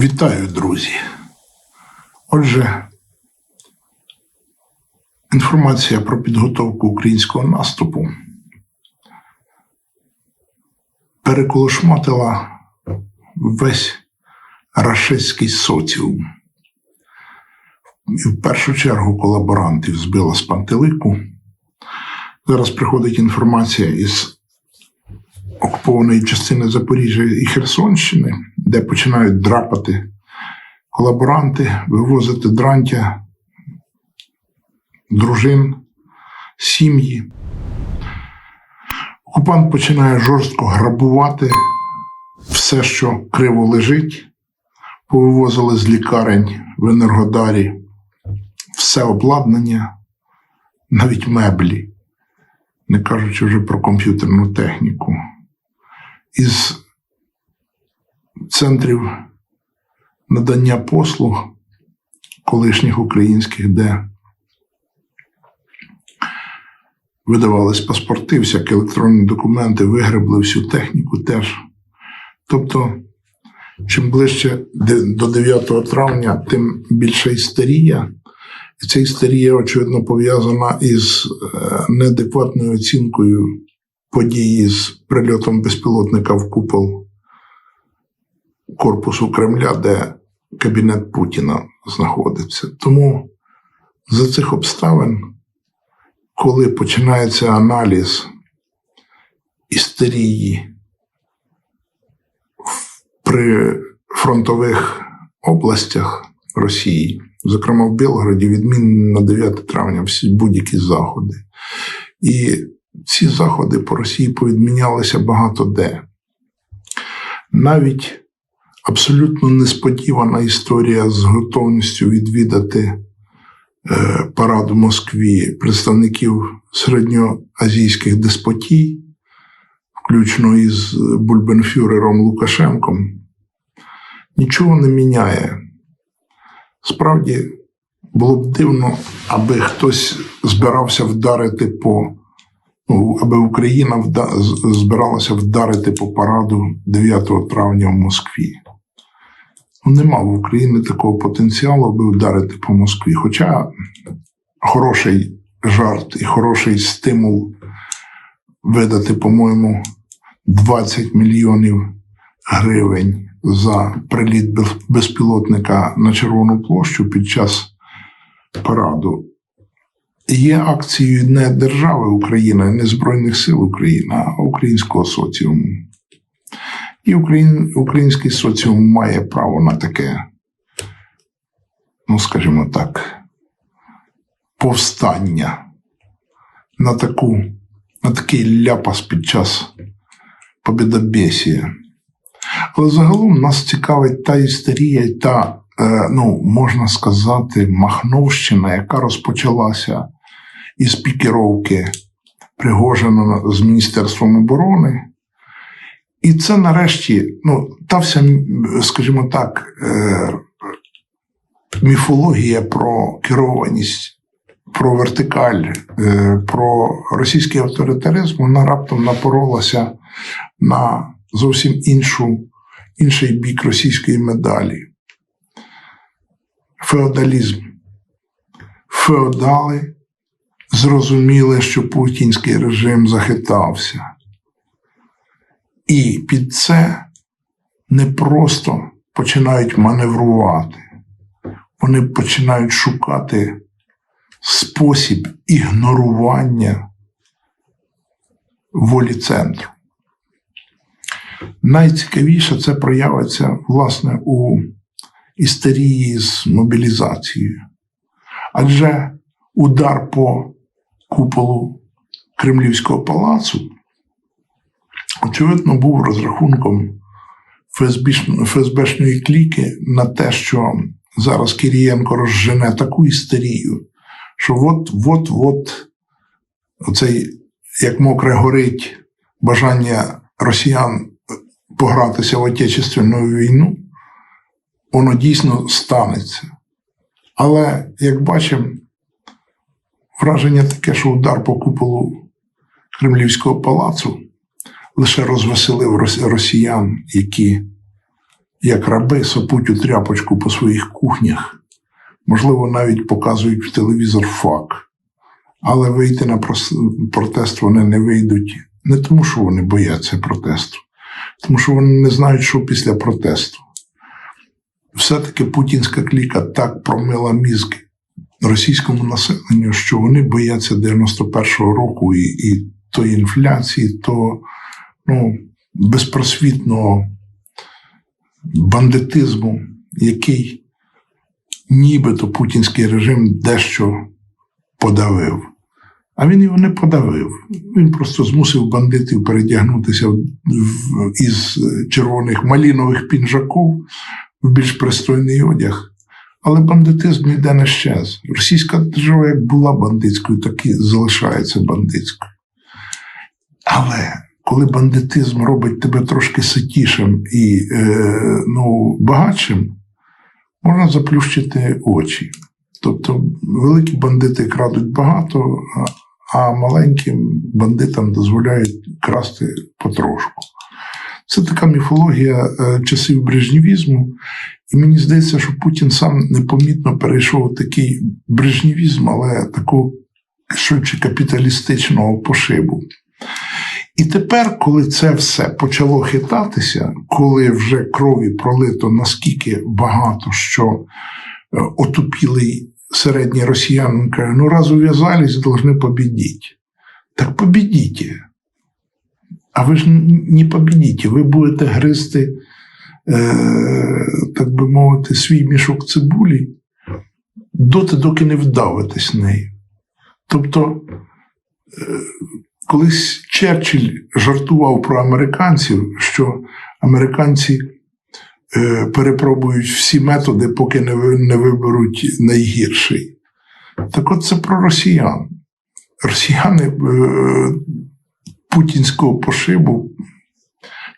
Вітаю, друзі. Отже, інформація про підготовку українського наступу переколошматила весь рашистський соціум. І в першу чергу колаборантів збила з пантелику. Зараз приходить інформація із окупованої частини Запоріжжя і Херсонщини, де починають драпати колаборанти, вивозити дрантя, дружин, сім'ї. Окупант починає жорстко грабувати все, що криво лежить. Повивозили з лікарень в Енергодарі все обладнання, навіть меблі, не кажучи вже про комп'ютерну техніку із центрів надання послуг колишніх українських, де видавались паспорти, всякі електронні документи, вигребли всю техніку теж. Тобто, чим ближче до 9 травня, тим більша істерія. І ця істерія, очевидно, пов'язана із е, неадекватною оцінкою події з прильотом безпілотника в купол корпусу Кремля, де кабінет Путіна знаходиться. Тому за цих обставин, коли починається аналіз істерії при фронтових областях Росії, зокрема в Білгороді, відмінені на 9 травня всі будь-які заходи. І ці заходи по Росії повідмінялися багато де. Навіть абсолютно несподівана історія з готовністю відвідати е, парад в Москві представників середньоазійських деспотій, включно із Бульбенфюрером Лукашенком, нічого не міняє. Справді було б дивно, аби хтось збирався вдарити по Ну, аби Україна збиралася вдарити по параду 9 травня в Москві. Нема в Україні такого потенціалу, аби вдарити по Москві. Хоча хороший жарт і хороший стимул видати, по-моєму, 20 мільйонів гривень за приліт безпілотника на Червону площу під час параду є акцією не держави Україна, не Збройних сил України, а українського соціуму. І Україн, український соціум має право на таке, ну, скажімо так, повстання, на, таку, на такий ляпас під час побідобєсія. Але загалом нас цікавить та істерія, та, е, ну, можна сказати, махновщина, яка розпочалася із пікіровки Пригожина з Міністерством оборони. І це нарешті, ну, та вся, скажімо так, е, міфологія про керованість, про вертикаль, е, про російський авторитаризм, вона раптом напоролася на зовсім іншу, інший бік російської медалі. Феодалізм. Феодали зрозуміли, що путінський режим захитався. І під це не просто починають маневрувати, вони починають шукати спосіб ігнорування волі центру. Найцікавіше це проявиться власне у істерії з мобілізацією. Адже удар по куполу Кремлівського палацу, очевидно, був розрахунком ФСБшної, кліки на те, що зараз Кирієнко розжене таку істерію, що от-от-от оцей, як мокре горить, бажання росіян погратися в Отечественну війну, воно дійсно станеться. Але, як бачимо, враження таке, що удар по куполу Кремлівського палацу лише розвеселив росіян, які як раби сопуть у тряпочку по своїх кухнях, можливо, навіть показують в телевізор фак. Але вийти на протест вони не вийдуть не тому, що вони бояться протесту, тому що вони не знають, що після протесту. Все-таки путінська кліка так промила мізки російському населенню, що вони бояться 91-го року і, і тої інфляції, то ну, безпросвітного бандитизму, який нібито путінський режим дещо подавив. А він його не подавив. Він просто змусив бандитів передягнутися із червоних малінових пінжаків в більш пристойний одяг. Але бандитизм ніде не щез. Російська держава як була бандитською, так і залишається бандитською. Але коли бандитизм робить тебе трошки ситішим і е, ну, багатшим, можна заплющити очі. Тобто великі бандити крадуть багато, а- маленьким бандитам дозволяють красти потрошку. Це така міфологія е, часів брежневізму, і мені здається, що Путін сам непомітно перейшов такий брежневізм, але такого швидше капіталістичного пошибу. І тепер, коли це все почало хитатися, коли вже крові пролито наскільки багато, що е, отупілий середній росіянин каже, ну раз ув'язались, должны победить. Так победіть. А ви ж не победите, ви будете гризти, е, так би мовити, свій мішок цибулі доти, доки не вдавитесь нею. Тобто, е, колись Черчилль жартував про американців, що американці е, перепробують всі методи, поки не, виберуть найгірший. Так от це про росіян. Росіяни е, путінського пошибу,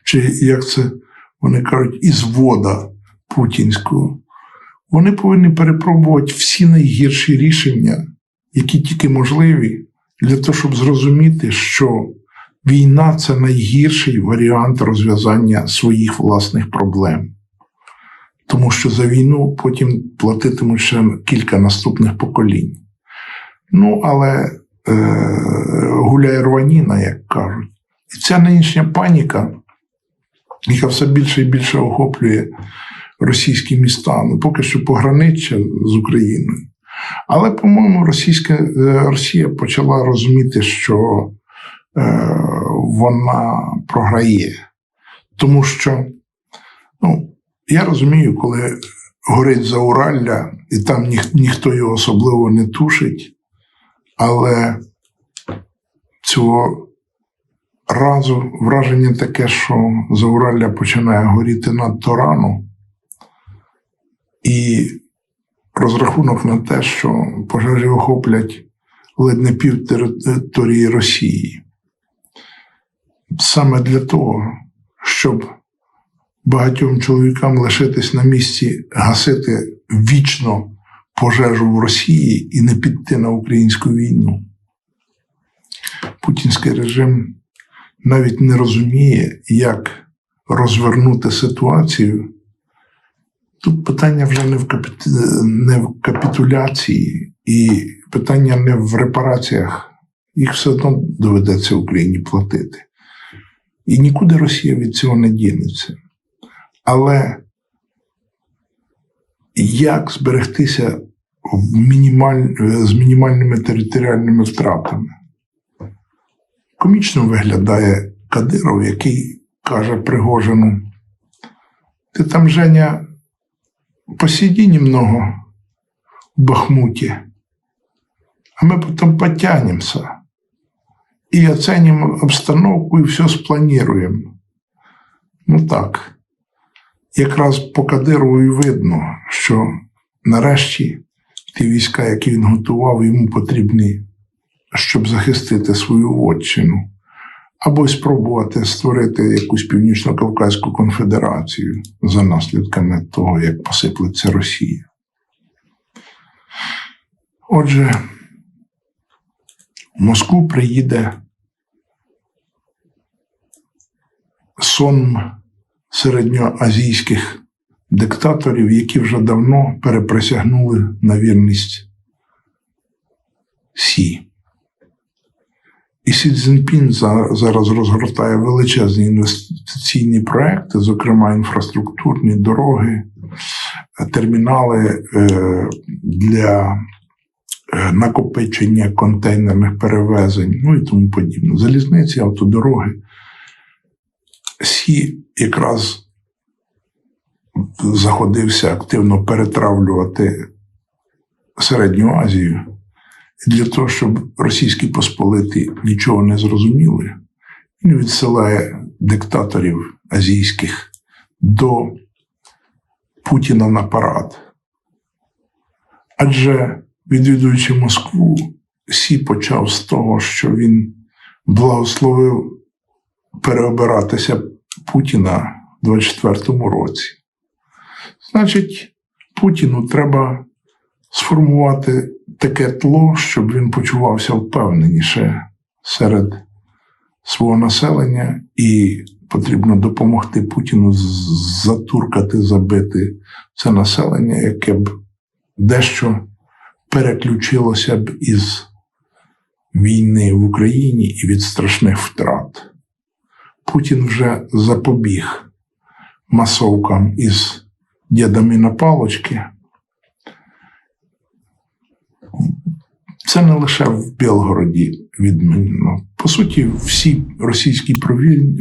чи як це вони кажуть, із вода путінського, вони повинні перепробувати всі найгірші рішення, які тільки можливі, для того, щоб зрозуміти, що війна це найгірший варіант розв'язання своїх власних проблем. Тому що за війну потім платитимуть ще кілька наступних поколінь. Ну, але е, гуляє рваніна, як кажуть. І ця нинішня паніка, яка все більше і більше охоплює російські міста, ну поки що пограниччя з Україною. Але, по-моєму, російська, е, Росія почала розуміти, що е, вона програє. Тому що, ну, я розумію, коли горить Зауралля, і там ніх, ніхто його особливо не тушить, але цього разу враження таке, що Зауралля починає горіти надто рано, і розрахунок на те, що пожежі охоплять ледь не пів території Росії. Саме для того, щоб багатьом чоловікам лишитись на місці, гасити вічно пожежу в Росії і не піти на українську війну. Путінський режим навіть не розуміє, як розвернути ситуацію. Тут питання вже не в, капі... не в капітуляції, і питання не в репараціях. Їх все одно доведеться Україні платити. І нікуди Росія від цього не дінеться. Але як зберегтися в мінімаль... з мінімальними територіальними втратами? Комічно виглядає Кадиров, який каже Пригожину: ти там, Женя, посиди немного в Бахмуті, а ми потім потягнемося і оценимо обстановку і все сплануємо. Ну так, якраз по Кадирову і видно, що нарешті ті війська, які він готував, йому потрібні, щоб захистити свою вотчину, або спробувати створити якусь північно-кавказьку конфедерацію за наслідками того, як посиплеться Росія. Отже, в Москву приїде сон середньоазійських диктаторів, які вже давно переприсягнули на вірність Сі. І Сі Цзіньпін зараз розгортає величезні інвестиційні проекти, зокрема інфраструктурні дороги, термінали е, для е, накопичення контейнерних перевезень, ну і тому подібне. Залізниці, автодороги. Сі якраз заходився активно перетравлювати Середню Азію. Для того, щоб російські посполиті нічого не зрозуміли, він відсилає диктаторів азійських до Путіна на парад. Адже відвідуючи Москву, Сі почав з того, що він благословив переобиратися Путіна в 24-му році. Значить, Путіну треба сформувати таке тло, щоб він почувався впевненіше серед свого населення, і потрібно допомогти Путіну затуркати, забити це населення, яке б дещо переключилося б із війни в Україні і від страшних втрат. Путін вже запобіг масовкам із дідами на палочки. Це не лише в Білгороді відмінно. По суті, всі російські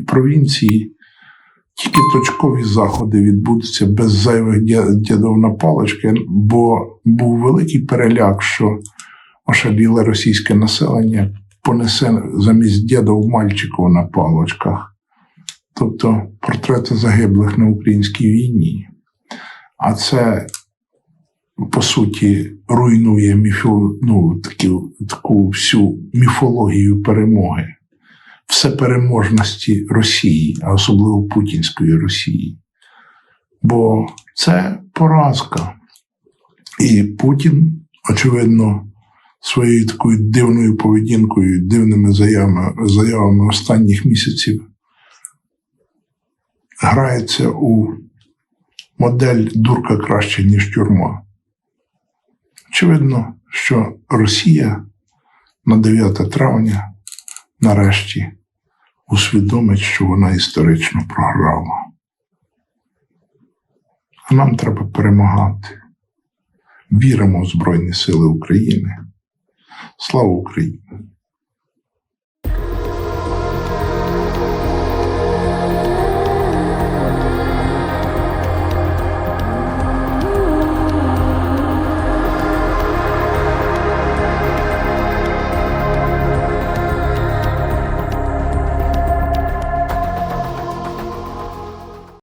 провінції тільки точкові заходи відбудуться без зайвих дя- дідів на палочки, бо був великий переляк, що ошаліле російське населення понесе замість дідів мальчиків на палочках, тобто портрети загиблих на українській війні. А це по суті, руйнує міфо, ну, таку, таку всю міфологію перемоги, всепереможності Росії, а особливо Путінської Росії. Бо це поразка. І Путін, очевидно, своєю такою дивною поведінкою, дивними заявами, заявами останніх місяців грається у модель дурка краще, ніж тюрма. Очевидно, що Росія на 9 травня нарешті усвідомить, що вона історично програла. А нам треба перемагати. Віримо в Збройні Сили України. Слава Україні!